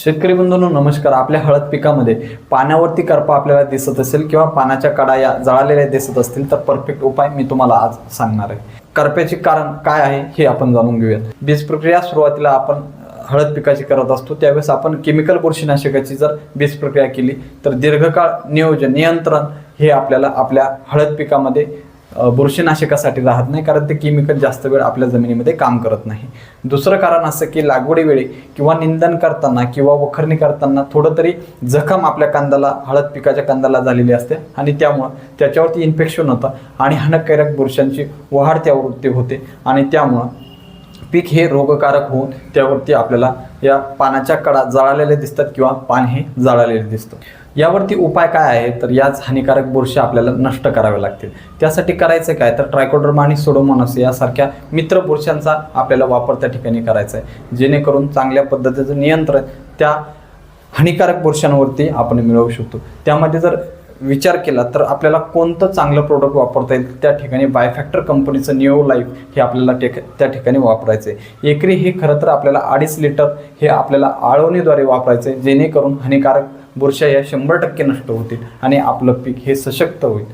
शेतकरी बंधूंनो नमस्कार. आपल्या हळद पिकामध्ये पाण्यावरती करपा आपल्याला दिसत असेल किंवा पानाच्या कडा या जळालेल्या दिसत असतील तर परफेक्ट उपाय मी तुम्हाला आज सांगणार आहे. करप्याचे कारण काय आहे हे आपण जाणून घेऊयात. बीज प्रक्रिया सुरुवातीला आपण हळद पिकाची करत असतो. त्यावेळेस आपण केमिकल बुरशीनाशकाची जर बीज प्रक्रिया केली तर दीर्घकाळ नियोजन नियंत्रण हे आपल्याला आपल्या हळद पिकामध्ये बुरशीनाशकासाठी राहत नाही कारण ते केमिकल जास्त वेळ आपल्या जमिनीमध्ये काम करत नाही. दुसरं कारण असं की लागवडीवेळी किंवा निंदन करताना किंवा वखरणी करताना थोडं तरी जखम आपल्या कांद्याला हळद पिकाच्या कांद्याला झालेली असते आणि त्यामुळं त्याच्यावरती इन्फेक्शन होतं आणि हणककारक बुरशांची वाढती आवृत्ती होते आणि त्यामुळं पीक हे रोगकारक होऊन त्यावरती आपल्याला या पानाच्या कडा जळालेल्या दिसतात किंवा पान हे जळालेले दिसतं. यावरती उपाय काय आहे? तर याच हानिकारक बुरशी आपल्याला नष्ट करावे लागतील. त्यासाठी करायचं काय? तर ट्रायकोड्रमा आणि सोडोमोनस यासारख्या मित्र बुरशांचा आपल्याला वापर त्या ठिकाणी करायचा आहे. जेणेकरून चांगल्या पद्धतीचं नियंत्रण त्या हानिकारक बुरशांवरती आपण मिळवू शकतो. त्यामध्ये जर विचार केला तर आपल्याला कोणतं चांगलं प्रोडक्ट वापरता येईल त्या ठिकाणी बायफॅक्टर कंपनीचं न्यू लाईफ हे आपल्याला टेक त्या ठिकाणी वापरायचं आहे एकरी हे खरं तर आपल्याला अडीच लिटर हे आपल्याला आळवणीद्वारे वापरायचं आहे जेणेकरून हानिकारक बुरशा या शंभर टक्के नष्ट होतील आणि आपलं पीक हे सशक्त होईल.